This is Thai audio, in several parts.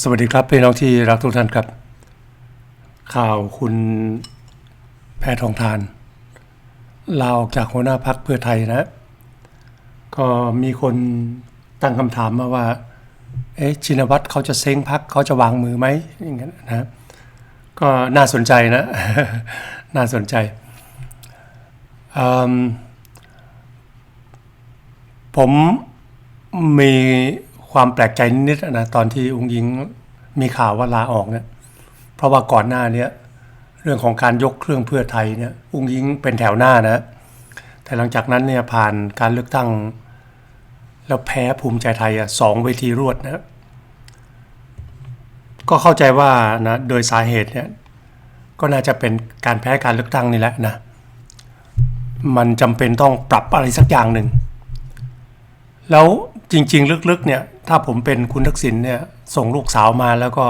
สวัสดีครับพี่น้องที่รักทุกท่านครับ ข่าวคุณแพทองทานลาออกจากหัวหน้าพักเพื่อไทยนะ ก็มีคนตั้งคำถามมาว่า เอ๊ะชินวัตรเขาจะเซ้งพักเขาจะวางมือไหมอย่างนั้นนะก็น่าสนใจนะ น่าสนใจมผมมี ความแปลกใจนิดๆนะตอนที่องค์ยิงมีข่าวว่าลาออกเนี่ยเพราะว่าก่อนหน้าเนี้ยเรื่องของการยกเครื่องเพื่อไทยเนี่ยองค์ยิงเป็นแถวหน้านะแต่หลังจากนั้นเนี่ยผ่านการเลือกตั้ง แล้วแพ้ภูมิใจไทยอะสองเวทีรวดนะก็เข้าใจว่านะโดยสาเหตุเนี่ยก็น่าจะเป็นการแพ้การเลือกตั้งนี่แหละนะมันจำเป็นต้องปรับอะไรสักอย่างหนึ่งแล้วจริง ๆ ลึกๆเนี่ย ถ้าผมเป็นคุณทักษิณเนี่ยส่งลูกสาวมาแล้วก็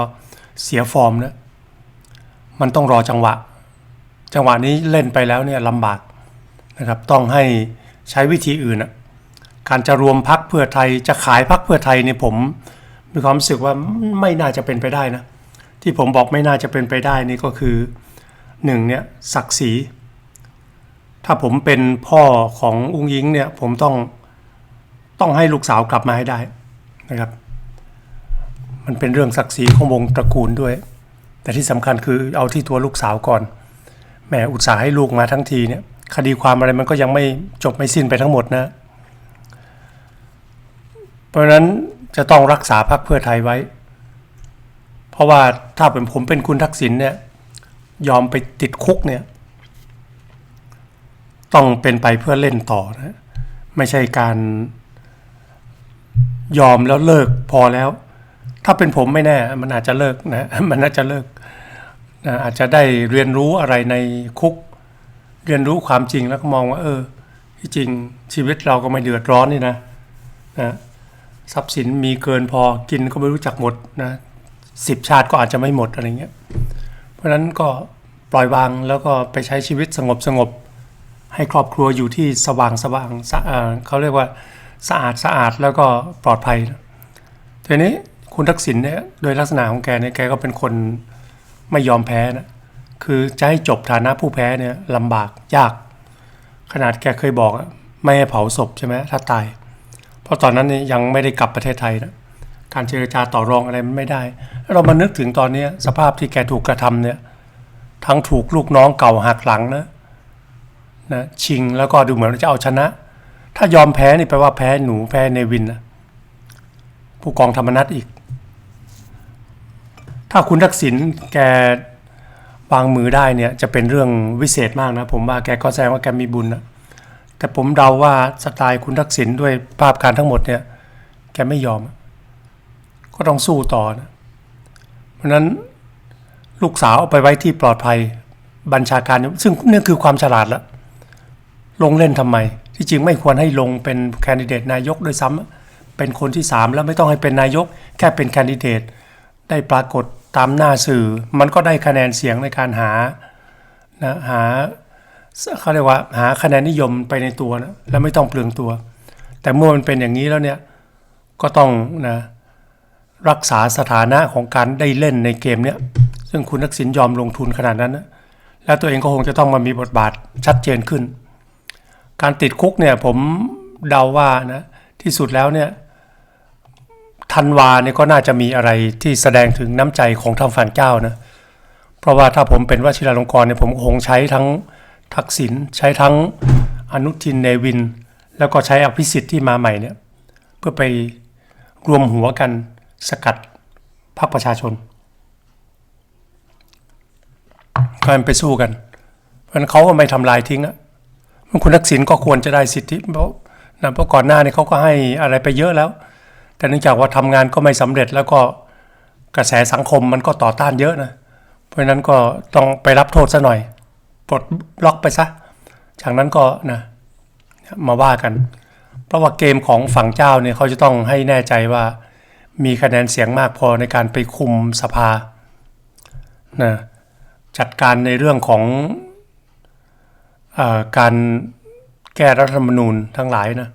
เสียฟอร์มนะมันต้องรอจังหวะ จังหวะนี้เล่นไปแล้วเนี่ยลำบากนะครับต้องให้ใช้วิธีอื่นนะการจะรวมพักเพื่อไทยจะขายพักเพื่อไทยเนี่ยผมมีความรู้สึกว่าไม่น่าจะเป็นไปได้นะที่ผมบอกไม่น่าจะเป็นไปได้นี่ก็คือหนึ่งเนี่ยศักดิ์ศรีถ้าผมเป็นพ่อของอุ้งยิงเนี่ยผมต้องต้องให้ลูกสาวกลับมาให้ได้ นะครับ มันเป็นเรื่องศักดิ์ศรีของวงตระกูลด้วย แต่ที่สำคัญคือเอาที่ตัวลูกสาวก่อนแหมอุตส่าห์ให้ลูกมาทั้งทีเนี่ย คดีความอะไรมันก็ยังไม่จบไม่สิ้นไปทั้งหมดนะ เพราะฉะนั้นจะต้องรักษาพรรคเพื่อไทยไว้ เพราะว่าถ้าเป็นผมเป็นคุณทักษิณเนี่ยยอมไปติดคุกเนี่ย ต้องเป็นไปเพื่อเล่นต่อนะ ไม่ใช่การ ยอมแล้วเลิกพอแล้ว ถ้าเป็นผมไม่แน่ มันอาจจะเลิกนะมันน่าจะเลิกนะอาจจะได้เรียนรู้อะไรในคุก เรียนรู้ความจริงแล้วก็มองว่า เออ ที่จริงชีวิตเราก็ไม่เดือดร้อนนี่นะนะทรัพย์สินมีเกินพอกินก็ไม่รู้จักหมดนะสิบชาติก็อาจจะไม่หมดอะไรเงี้ย เพราะฉะนั้นก็ปล่อยวางแล้วก็ไปใช้ชีวิตสงบสงบให้ครอบครัวอยู่ที่สว่างสว่างเขาเรียกว่า สะอาดสะอาดแล้วก็ปลอดภัยทีนี้คุณทักษิณเนี่ยโดยลักษณะของแกเนี่ยแกก็เป็นคนไม่ยอมแพ้นะคือจะให้จบฐานะผู้แพ้เนี่ยลำบากยาก ขนาดแกเคยบอกไม่ให้เผาศพใช่ไหมถ้าตาย เพราะตอนนั้นเนี่ยยังไม่ได้กลับประเทศไทยนะการเจรจาต่อรองอะไรไม่ได้ เรามานึกถึงตอนนี้สภาพที่แกถูกกระทำเนี่ยทั้งถูกลูกน้องเก่าหักหลังนะนะชิงแล้วก็ดูเหมือนจะเอาชนะ ถ้ายอมแพ้นี่แปลว่าแพ้หนูแพ้ในวินนะผู้กองธรรมนัฐอีก ถ้าคุณทักษิณแกวางมือได้เนี่ยจะเป็นเรื่องวิเศษมากนะ ผมว่าแกก็แสดงว่าแกมีบุญนะแต่ผมเดาว่าสไตล์คุณทักษิณด้วยภาพการทั้งหมดเนี่ยแกไม่ยอม ก็ต้องสู้ต่อนะเพราะนั้นลูกสาวเอาไปไว้ที่ปลอดภัยบัญชาการ ซึ่งนี่คือความฉลาดละลงเล่นทำไม ที่จริงไม่ควรให้ลงเป็นแคนดิเดตนายกด้วยซ้ำเป็นคนที่สามแล้วไม่ต้องให้เป็นนายก แค่เป็นแคนดิเดตได้ปรากฏตามหน้าสื่อ มันก็ได้คะแนนเสียงในการหานะหาเขาเรียกว่าหาคะแนนนิยมไปในตัวนะแล้วไม่ต้องเปลืองตัว แต่เมื่อมันเป็นอย่างนี้แล้วเนี่ยก็ต้องนะรักษาสถานะของการได้เล่นในเกมเนี้ยซึ่งคุณทักษิณยอมลงทุนขนาดนั้นนะแล้วตัวเองก็คงจะต้องมามีบทบาทชัดเจนขึ้น การติดคุกเนี่ยผมเดาว่านะที่สุดแล้วเนี่ยธันวาเนี่ยก็น่าจะมีอะไรที่แสดงถึงน้ำใจของทางฝั่งเจ้านะเพราะว่าถ้าผมเป็นวชิราลงกรณ์เนี่ยผมคงใช้ทั้งทักษิณใช้ทั้งอนุทินเนวิน แล้วก็ใช้อภิสิทธิ์ที่มาใหม่เนี่ยเพื่อไปรวมหัวกันสกัดพรรคประชาชนการไปสู้กัน เพราะฉะนั้นเขาก็ไม่ทำลายทิ้งอะ คุณทักษิณก็ควรจะได้สิทธิเพราะนะเพราะก่อนหน้านี้เขาก็ให้อะไรไปเยอะแล้ว แต่เนื่องจากว่าทำงานก็ไม่สำเร็จแล้วก็กระแสสังคมมันก็ต่อต้านเยอะนะ เพราะฉะนั้นก็ต้องไปรับโทษซะหน่อยปลดล็อกไปซะ จากนั้นก็นะมาว่ากัน เพราะว่าเกมของฝั่งเจ้าเนี่ยเขาจะต้องให้แน่ใจว่ามีคะแนนเสียงมากพอในการไปคุมสภานะจัดการในเรื่องของ การแก้รัฐธรรมนูญทั้งหลายนะ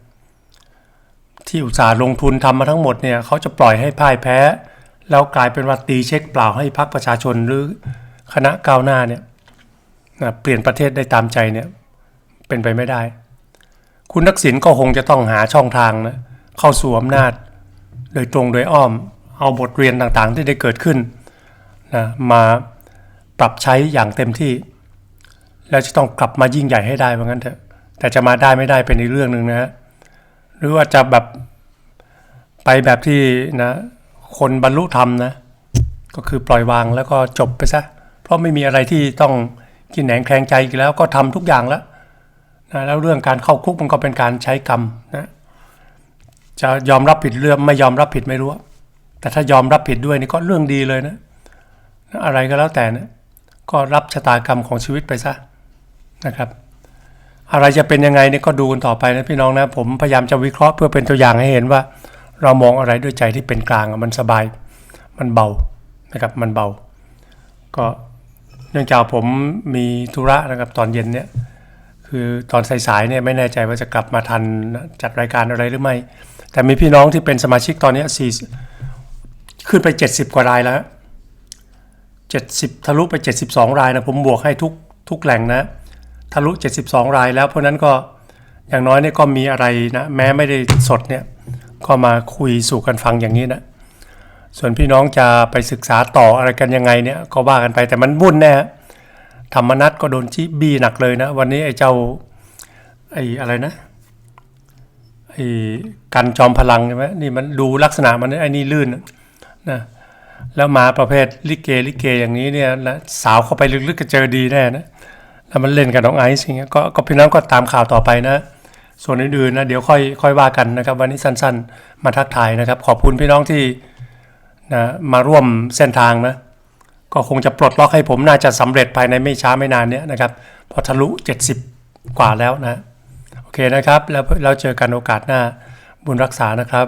ที่อุตสาห์ลงทุนทำมาทั้งหมดเนี่ยเขาจะปล่อยให้พ่ายแพ้ แล้วกลายเป็นว่าตีเช็คเปล่าให้พรรคประชาชนหรือคณะก้าวหน้าเนี่ยนะเปลี่ยนประเทศได้ตามใจเนี่ยเป็นไปไม่ได้ คุณทักษิณก็คงจะต้องหาช่องทางนะเข้าสู่อำนาจ โดยตรงโดยอ้อม เอาบทเรียนต่างๆที่ได้เกิดขึ้นนะมาปรับใช้อย่างเต็มที่ แล้วจะต้องกลับมายิ่งใหญ่ให้ได้เหมือนกันเถอะ แต่จะมาได้ไม่ได้เป็นอีกเรื่องหนึ่งนะฮะหรือว่าจะแบบไปแบบที่นะ คนบรรลุธรรมนะ ก็คือปล่อยวางแล้วก็จบไปซะ เพราะไม่มีอะไรที่ต้องกินแหนงแคลงใจอีกแล้วก็ทำทุกอย่างแล้วนะแล้วเรื่องการเข้าคุกมันก็เป็นการใช้กรรมนะจะยอมรับผิดเรื่องไม่ยอมรับผิดไม่รู้ แต่ถ้ายอมรับผิดด้วยนี่ก็เรื่องดีเลยนะ อะไรก็แล้วแต่นะ ก็รับชะตากรรมของชีวิตไปซะ นะครับอะไรจะเป็นยังไงเนี่ยก็ดูกันต่อไปนะพี่น้องนะ ผมพยายามจะวิเคราะห์เพื่อเป็นตัวอย่างให้เห็นว่า เรามองอะไรด้วยใจที่เป็นกลางมันสบาย มันเบานะครับมันเบา ก็เนื่องจากผมมีธุระนะครับตอนเย็นเนี่ยคือตอนสายๆเนี่ยไม่แน่ใจว่าจะกลับมาทันจัดรายการอะไรหรือไม่ แต่มีพี่น้องที่เป็นสมาชิกตอนนี้สี่ขึ้นไป 70 กว่ารายแล้ว70 ทะลุไป 72 รายนะผมบวกให้ทุกทุกแหล่งนะ ทะลุ 72 รายแล้ว เพราะนั้นก็อย่างน้อยเนี่ยก็มีอะไรนะแม้ไม่ได้สดเนี่ยก็มาคุยสู่กันฟังอย่างนี้นะส่วนพี่น้องจะไปศึกษาต่ออะไรกันยังไงเนี่ยก็ว่ากันไปแต่มันวุ่นแน่ฮะธรรมนัตก็โดนจีบีหนักเลยนะ วันนี้ไอ้เจ้าไอ้อะไรนะไอ้กันจอมพลังใช่ไหมนี่มันดูลักษณะมันไอ้นี่ลื่นนะแล้วมาประเภทลิเกลิเกอย่างนี้เนี่ยนะสาวเข้าไปลึกๆก็เจอดีแน่นะ แล้วมันเล่นกับน้องไอซ์อย่างเงี้ยก็ก็พี่น้องก็ตามข่าวต่อไปนะ ส่วนอื่นๆนะเดี๋ยวค่อยค่อยว่ากันนะครับ วันนี้สั้นๆ มาทักทายนะครับ ขอบคุณพี่น้องที่นะมาร่วมเส้นทางนะก็คงจะปลดล็อกให้ผมน่าจะสำเร็จภายในไม่ช้าไม่นานเนี้ยนะครับพอทะลุ 70 กว่าแล้วนะ โอเคนะครับ แล้วเราเจอกันโอกาสหน้าบุญรักษานะครับ